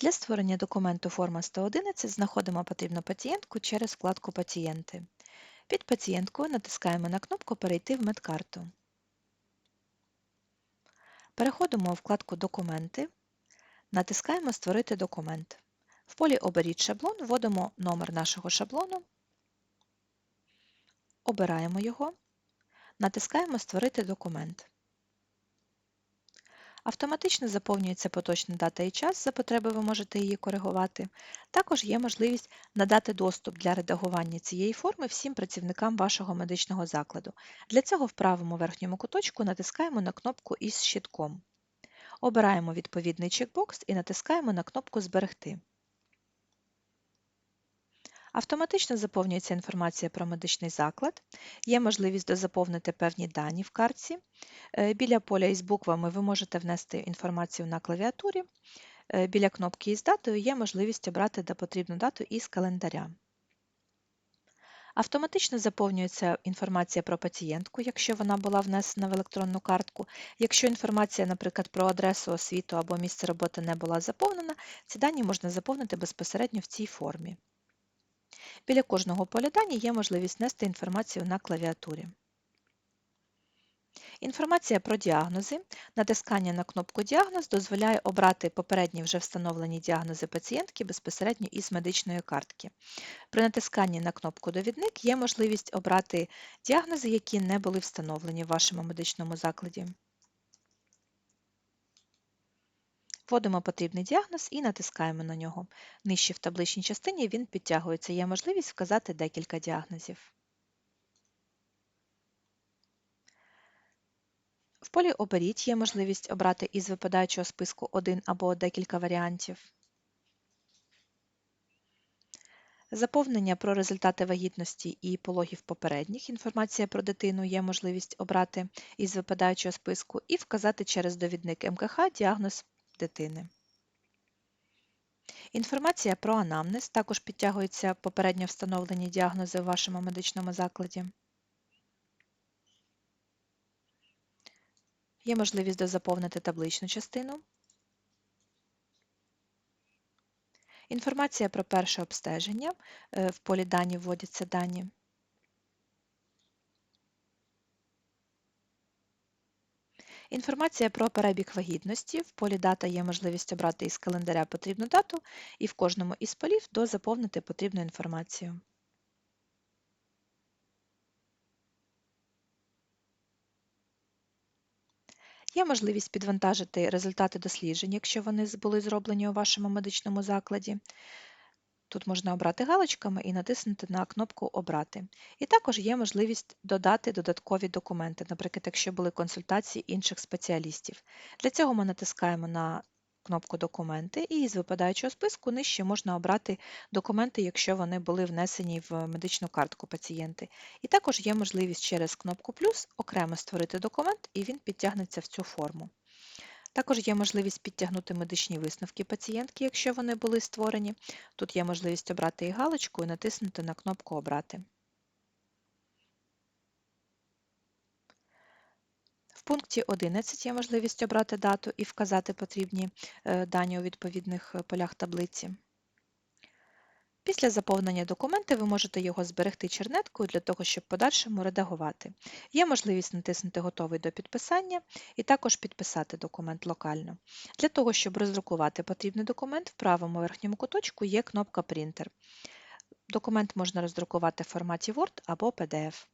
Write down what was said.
Для створення документу форма 111 знаходимо потрібну пацієнтку через вкладку Пацієнти. Під пацієнткою натискаємо на кнопку Перейти в медкарту. Переходимо у вкладку Документи, натискаємо Створити документ. В полі Оберіть шаблон, вводимо номер нашого шаблону, обираємо його, натискаємо Створити документ. Автоматично заповнюється поточна дата і час, за потреби ви можете її коригувати. Також є можливість надати доступ для редагування цієї форми всім працівникам вашого медичного закладу. Для цього в правому верхньому куточку натискаємо на кнопку із щитком. Обираємо відповідний чекбокс і натискаємо на кнопку Зберегти. Автоматично заповнюється інформація про медичний заклад, є можливість дозаповнити певні дані в картці. Е, біля поля із буквами ви можете внести інформацію на клавіатурі. Е, біля кнопки із датою є можливість обрати де потрібну дату із календаря. Автоматично заповнюється інформація про пацієнтку, якщо вона була внесена в електронну картку. Якщо інформація, наприклад, про адресу освіту або місце роботи не була заповнена, ці дані можна заповнити безпосередньо в цій формі. Біля кожного поля дані є можливість внести інформацію на клавіатурі. Інформація про діагнози. Натискання на кнопку Діагноз дозволяє обрати попередні вже встановлені діагнози пацієнтки безпосередньо із медичної картки. При натисканні на кнопку Довідник є можливість обрати діагнози, які не були встановлені в вашому медичному закладі. Вводимо потрібний діагноз і натискаємо на нього. Нижче в табличній частині він підтягується. Є можливість вказати декілька діагнозів. В полі Оберіть є можливість обрати із випадаючого списку один або декілька варіантів. Заповнення про результати вагітності і пологів попередніх. Інформація про дитину є можливість обрати із випадаючого списку і вказати через довідник МКХ діагноз дитини. Інформація про анамнез також підтягуються попередньо встановлені діагнози в вашому медичному закладі. Є можливість дозаповнити табличну частину. Інформація про перше обстеження. Е, в полі дані вводяться дані. Інформація про перебіг вагітності. В полі дата є можливість обрати із календаря потрібну дату і в кожному із полів дозаповнити потрібну інформацію. Є можливість підвантажити результати досліджень, якщо вони були зроблені у вашому медичному закладі. Тут можна обрати галочками і натиснути на кнопку Обрати. І також є можливість додати додаткові документи, наприклад, якщо були консультації інших спеціалістів. Для цього ми натискаємо на кнопку Документи і з випадаючого списку нижче можна обрати документи, якщо вони були внесені в медичну картку пацієнти. І також є можливість через кнопку Плюс окремо створити документ, і він підтягнеться в цю форму. Також є можливість підтягнути медичні висновки пацієнтки, якщо вони були створені. Тут є можливість обрати і галочку і натиснути на кнопку Обрати. В пункті 11 є можливість обрати дату і вказати потрібні е, дані у відповідних е, полях таблиці. Після заповнення документу ви можете його зберегти чернеткою для того, щоб подальшому редагувати. Є можливість натиснути Готовий до підписання і також підписати документ локально. Для того, щоб роздрукувати потрібний документ, в правому верхньому куточку є кнопка Принтер. Документ можна роздрукувати в форматі Word або PDF.